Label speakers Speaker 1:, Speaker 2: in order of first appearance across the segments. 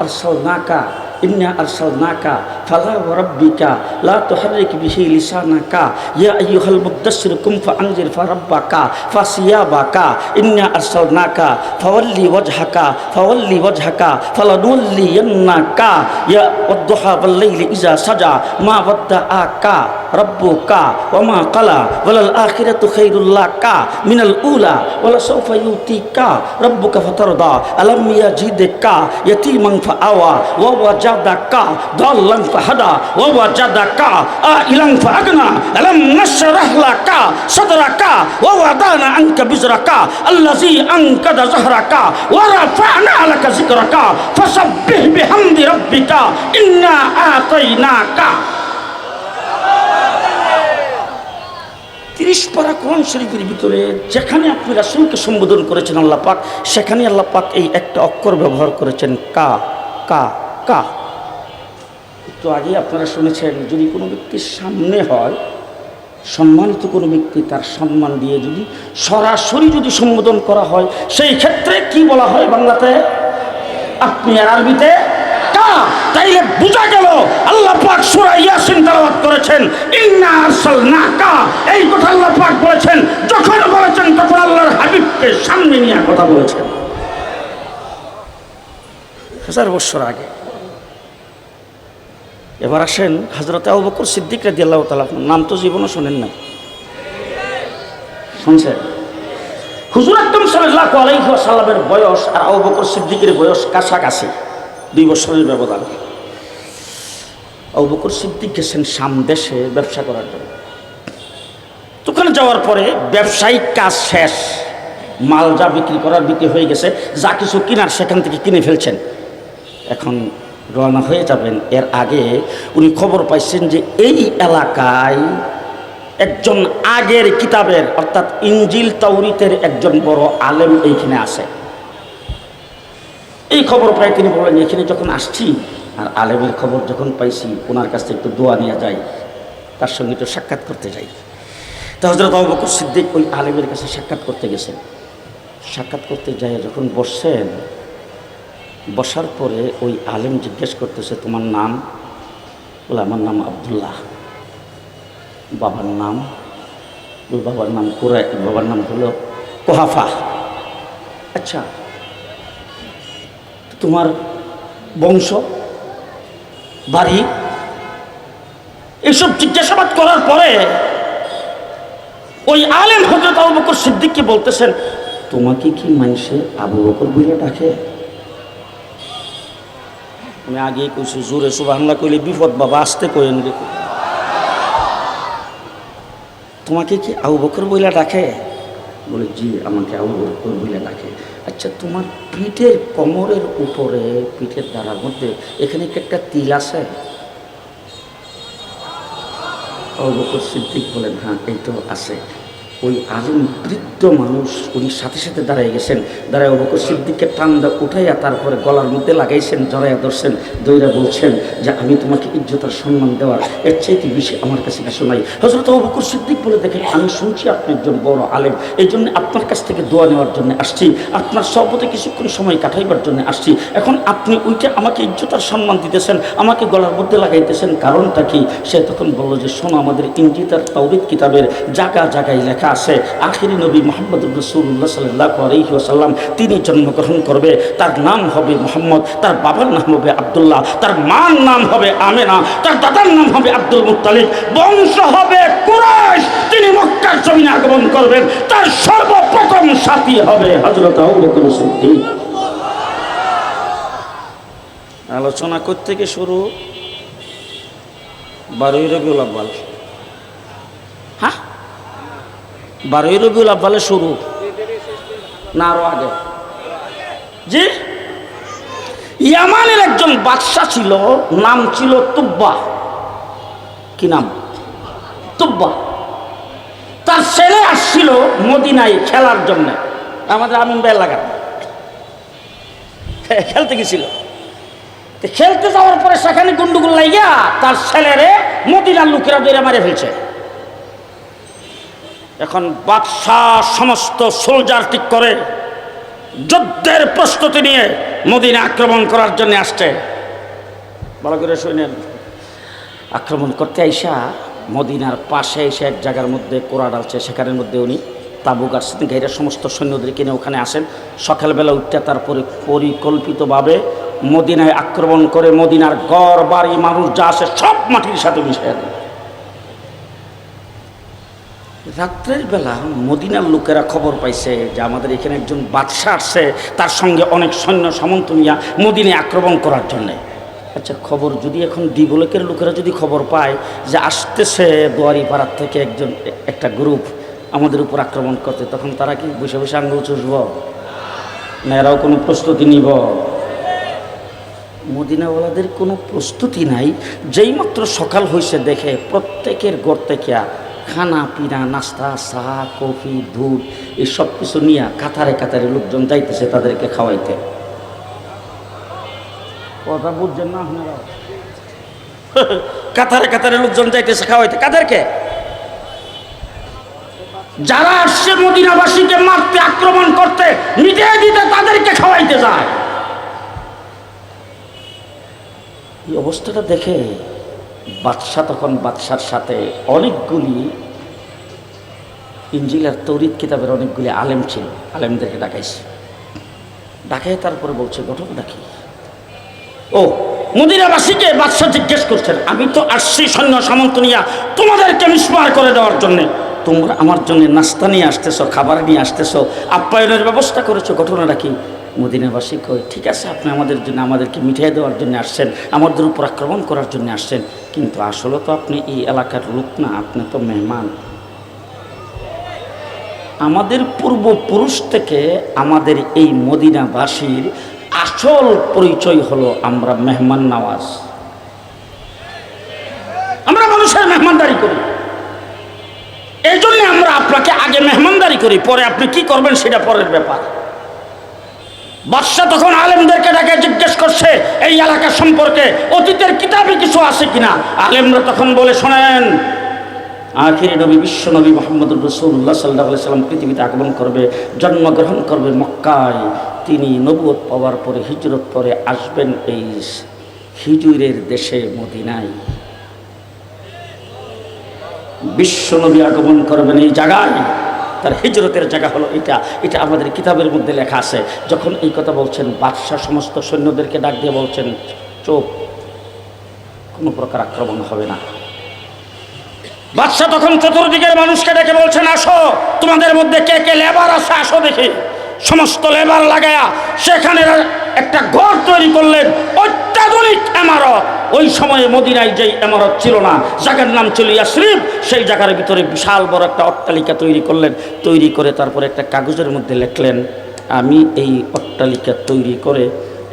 Speaker 1: أرسلناك إنا أرسلناك. فلا وربك لا تحرك به لسانك. يا أيها المدثر قم فأنذر فربك فسيابك إنا أرسلناك فولي وجهك فولي وجهك فلنولينك. يا والضحى والليل إذا سجى ما ودعك ওয়াদ্দাআকা রাব্বুকা ওমা কালা ওয়ালাল আখিরাতু খায়রুল লাকা মিনাল উলা ওয়ালা সাওফা ইউতিকা রাব্বুকা ফাতারদা আলাম ইয়াজিদকা ইয়াতীমান ফাআওয়া ওয়া ওয়াজাদাকা দাল্লান ফাহাদা ওয়া ওয়াজাদাকা আইলান ফাআগনা আলাম নাশরাহ লাকা সাদরাকা ওয়া ওয়াদানা আনকা বিজরাকা আল্লাযী আনকাদা যাহরাকা ওয়া রাফা'না লাকা যিকরাকা ফাসাব্বিহ বিহামদি রাব্বিকা ইন্না আতাইনাকা তিরিশ পারা শরীফের ভিতরে যেখানে আপনি রাসুলকে সম্বোধন করেছেন আল্লাহ পাক, সেখানে আল্লাহ পাক এই একটা অক্ষর ব্যবহার করেছেন, কা কা কা। একটু আগে আপনারা শুনেছেন, যদি কোনো ব্যক্তির সামনে হয়, সম্মানিত কোনো ব্যক্তি তার সম্মান দিয়ে যদি সরাসরি যদি সম্বোধন করা হয়, সেই ক্ষেত্রে কি বলা হয় বাংলাতে? আপনি আর আরবিতে কা তাইলে বোঝা গেল আল্লাহ পাক সূরা ইয়াসিন তেলাওয়াত করেছেন, ইন্না আরসালনাকা। এই কথা আল্লাহ পাক বলেছেন, যখন বলেছেন তখন আল্লাহর হাবিবকে সামনে নিয়ে কথা বলেছেন। হাজার বছর আগে। এবার আসেন হজরত আবু বকর সিদ্দিক রাদিয়াল্লাহু তাআলা নাম তো জীবনও শোনেন না শুনছেন? হুজুর আকরম সাল্লাল্লাহু আলাইহি ওয়াসাল্লামের বয়স আর আবু বকর সিদ্দিকের বয়স কাছাকাছি। দুই বছরের ব্যবধান। আবু বকর সিদ্দিক গেছেন সাম দেশে ব্যবসা করার জন্য। দোকানে যাওয়ার পরে ব্যবসায়িক কাজ শেষ। মাল যা বিক্রি করার বিক্রি হয়ে গেছে, যা কিছু কিনার সেখান থেকে কিনে ফেলছেন। এখন রওনা হয়ে যাবেন। এর আগে উনি খবর পাইছেন যে এই এলাকায় একজন আগের কিতাবের, অর্থাৎ ইঞ্জিল তাওরিতের একজন বড় আলেম এইখানে আছে। এই খবর পাই তিনি বললেন, এখানে যখন আসছি আর আলেমের খবর যখন পাইছি ওনার কাছ থেকে একটু দোয়া নিয়ে যাই, তার সঙ্গে একটু সাক্ষাৎ করতে যাই। তো হজরত আবু বকর সিদ্দিক ওই আলেমের কাছে সাক্ষাৎ করতে গেছেন। সাক্ষাৎ করতে যাই যখন বসছেন, বসার পরে ওই আলেম জিজ্ঞেস করতেছে, তোমার নাম? বলে, আমার নাম আবদুল্লাহ। বাবার নাম? ওই বাবার নাম কুরাই বাবার নাম হলো কোহাফা। আচ্ছা তোমার বংশ, বাড়ি, এসব জিজ্ঞাসাবাদ করার পরে ওই আলেম হজরত আবু বকর সিদ্দিককে বলতেছেন, তোমাকে কি মানুষে আবু বকর বলে ডাকে? আমি আগে কইছি, জোরে সুবাংলা কইলে বিপদ বাবা, আসতে কইন দেখো। তোমাকে কি আবু বকর বইলা ডাকে? বলে, জি, আমাকে আবু বইলা ডাকে আচ্ছা তোমার পিঠের কোমরের উপরে, পিঠের দ্বারার মধ্যে, এখানে কি একটা তিল আছে? অবকর বকর সিদ্দিক বলেন হ্যাঁ এই তো আছে। ওই আলিম বৃদ্ধ মানুষ উনি সাথে সাথে দাঁড়াই গেছেন। দাঁড়ায় অবকর সিদ্দিককে টান্দা উঠাইয়া তারপরে গলার মধ্যে লাগাইছেন, জড়াইয়া ধরছেন, দইরা বলছেন যে, আমি তোমাকে ইজ্জত আর সম্মান দেওয়ার এর চাইতে বেশি আমার কাছে কিছু নাই। হজরত অবকর সিদ্দিক বলে, দেখেন, আমি শুনছি আপনি একজন বড় আলেম। এই জন্য আপনার কাছ থেকে দোয়া নেওয়ার জন্য আসছি। আপনার সর্বতে কিছুক্ষণ সময় কাটাইবার জন্য আসছি। এখন আপনি ওইটা আমাকে ইজ্জত আর সম্মান দিতেছেন, আমাকে গলার মধ্যে লাগাইতেছেন। কারণটা কি? সে তখন বলল যে, শোনো, আমাদের ইঞ্জিতার তৌরিদ কিতাবের জায়গা জায়গায় লেখা আছে। আখিরি নবী মোহাম্মদ রসুল্লাহ সাল্লাহ আলহিহাসাল্লাম তিনি জন্মগ্রহণ করবে। তার নাম হবে মোহাম্মদ, তার বাবার নাম হবে আবদুল্লাহ, তার মার নাম হবে আমেনা, তার দাদার নাম হবে আব্দুল মুতালিব বংশ হবে কুরাইশ। তিনি মক্কার জমিনে আগমন করবেন। তার সর্বপ্রথম সাথী হবে হজরত আলোচনা করতে শুরু। বারোই রবিউল আব্বাল হ্যাঁ বারোই রবিউল আব্বালে শুরু। না, আরও আগে। জি? ইয়ামানের একজন বাদশাহ ছিল, নাম ছিল তুব্বা। কি নাম? তুব্বা। তার ছেলে আসছিল মদিনায় খেলার জন্য। আমাদের আমিন ভাই লাগা খেলতে গেছিল। খেলতে যাওয়ার পরে সেখানে গুন্ডুগুল লাইগা, তার ছেলেরে মদিনার লোকেরা দৈরা মারে ফেলছে। এখন বাদশাহ সমস্ত সোলজার ঠিক করে যুদ্ধের প্রস্তুতি নিয়ে মদিনা আক্রমণ করার জন্য আসছে। ভালো করে শুনেন আক্রমণ করতে আইসা মদিনার পাশে এসে এক জায়গার মধ্যে কোরআন আছে সেখানের মধ্যে উনি তাবু গাছছেন গাইরা সমস্ত সৈন্যদের কিনে ওখানে আসেন। সকালবেলা উঠতে তারপরে পরিকল্পিতভাবে মদিনায় আক্রমণ করে মদিনার গড় বাড়ি, মানুষ যা আসে সব মাটির সাথে মিশিয়ে দেন। রাত্রের বেলা মদিনার লোকেরা খবর পাইছে যে আমাদের এখানে একজন বাদশাহ আসছে, তার সঙ্গে অনেক সৈন্য সামন্ত নিয়া মদিনায় আক্রমণ করার জন্যে। আচ্ছা খবর যদি এখন দ্বীপলোকের লোকেরা যদি খবর পায় যে আসতেছে দুয়ারি পাড়ার থেকে একজন একটা গ্রুপ আমাদের উপর আক্রমণ করতে তখন তারা কি বসে বসে আঙ্গুল চুষব? না এরাও কোনো প্রস্তুতি নিব? মদিনাওয়ালাদের কোনো প্রস্তুতি নাই। যেই মাত্র সকাল হয়েছে দেখে প্রত্যেকের গড় থেকে খানা, পিনা, নাস্তা, চা, কফি, দুধ, এই সব কিছু নিয়ে কাতারে কাতারে লোকজন যাইতেছে তাদেরকে খাওয়াইতে। কথা বুঝছেন না আপনারা? কাতারে কাতারে লোকজন যাইতেছে খাওয়াইতে। কাদেরকে? যারা আসছে মদিনাবাসীকে মারতে, আক্রমণ করতে, নিজে দিতে তাদেরকে খাওয়াইতে যায়। এই অবস্থাটা দেখে বাদশাহ তখন বাদশার সাথে অনেকগুলি ইঞ্জিলার তৌরিদ কিতাবের অনেকগুলি আলেম ছিল, আলেমদেরকে ডাকাইছে। ডাকাই তারপরে বলছে, ঘটনাটা কি? ও মদিনাবাসীকে বাদশাহ জিজ্ঞেস করছেন, আমি তো আসছি সৈন্য সামন্ত নিয়া, তোমাদেরকে মিসমার করে দেওয়ার জন্যে। তোমরা আমার জন্য নাস্তা নিয়ে আসতেছো, খাবার নিয়ে আসতেছো, আপ্যায়নের ব্যবস্থা করেছ, ঘটনাটা কি? মদিনাবাসী কয়, ঠিক আছে, আপনি আমাদের জন্য, আমাদেরকে মিঠাই দেওয়ার জন্য আসছেন আমাদের উপর আক্রমণ করার জন্য আসছেন, কিন্তু আসলে তো আপনি এই এলাকার লোক না, আপনি তো মেহমান। আমাদের পূর্বপুরুষ থেকে আমাদের এই মদিনাবাসীর আসল পরিচয় হলো আমরা মেহমান নওয়াজ। আমরা মানুষের মেহমানদারি করি। এই জন্য আমরা আপনাকে আগে মেহমানদারি করি, পরে আপনি কি করবেন সেটা পরের ব্যাপার। বাদশাহ তখন আলেমদেরকে ডাকে জিজ্ঞেস করছে, এই এলাকা সম্পর্কে অতীতের কিতাবে কিছু আছে কিনা? আলেমরা তখন বলে, শোনেন, আখির নবী, বিশ্ব নবী মোহাম্মদ রসুল্লাহ সাল্লাহ সাল্লাম পৃথিবীতে আগমন করবে, জন্মগ্রহণ করবে মক্কায়। তিনি নবুয়ত পাওয়ার পরে, হিজরত পরে আসবেন এই হিজুরের দেশে মদিনায়। বিশ্ব নবী আগমন করবেন এই জায়গায়। তার হিজরতের জায়গা হলো এটা। এটা আমাদের কিতাবের মধ্যে লেখা আছে। যখন এই কথা বলছেন, বাদশাহ সমস্ত সৈন্যদেরকে ডাক দিয়ে বলছেন চোখ কোনো প্রকার আক্রমণ হবে না। বাদশাহ তখন চতুর্দিকের মানুষকে ডেকে বলছেন, আসো, তোমাদের মধ্যে কে কে লেবার আছে, আসো দেখি। সমস্ত লেবার লাগায়া সেখানে একটা ঘর তৈরি করলেন, অত্যাধুনিক এমারত। ওই সময়ে মদিনায় যেই এমারত ছিল না জায়গার নাম ছিল ইয়াশরিফ সেই জায়গার ভিতরে বিশাল বড় একটা অট্টালিকা তৈরি করলেন, তৈরি করে তারপরে একটা কাগজের মধ্যে লেখলেন, আমি এই অট্টালিকা তৈরি করে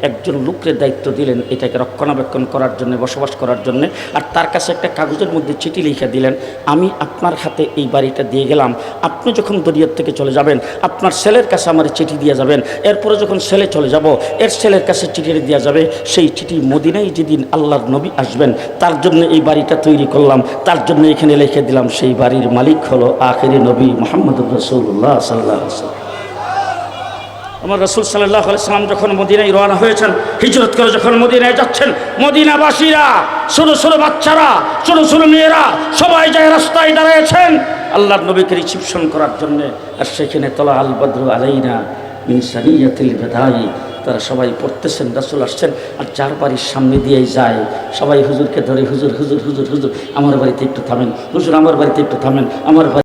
Speaker 1: একজন লোকের দায়িত্ব দিলেন এটাকে রক্ষণাবেক্ষণ করার জন্য, বসবাস করার জন্য। আর তার কাছে একটা কাগজের মধ্যে চিঠি লিখে দিলেন, আমি আপনার হাতে এই বাড়িটা দিয়ে গেলাম। আপনি যখন দরিয়ার থেকে চলে যাবেন, আপনার ছেলের কাছে আমার চিঠি দিয়ে যাবেন। এরপরে যখন ছেলে চলে যাব, এর ছেলের কাছে চিঠি দেওয়া যাবে। সেই চিঠি মদিনায় যেদিন আল্লাহর নবী আসবেন, তার জন্য এই বাড়িটা তৈরি করলাম। তার জন্য এখানে লিখে দিলাম, সেই বাড়ির মালিক হলো আখেরি নবী মোহাম্মদ রসুল্লাহ সাল্লাহ সাল্লাম আমার রসুল সাল্লাহ সাল্লাম যখন মদিনায় রওনা হয়েছেন, হিজরত করে যখন মদিনায় যাচ্ছেন, মদিনাবাসীরা, ছোটো ছোটো বাচ্চারা, ছোটো ছোটো মেয়েরা সবাই যায় রাস্তায় দাঁড়িয়েছেন আল্লাহর নবীকে রিসিপশন করার জন্য। আর সেখানে তলা আল বদ্র আলাইনা মিনসানিয়াতিল তারা সবাই পড়তেছেন, রাসুল আসছেন, আর যার বাড়ির সামনে দিয়েই যায়। সবাই হুজুরকে ধরে, হুজুর হুজুর হুজুর হুজুর, আমার বাড়িতে একটু থামেন। হুজুর, আমার বাড়িতে একটু থামেন, আমার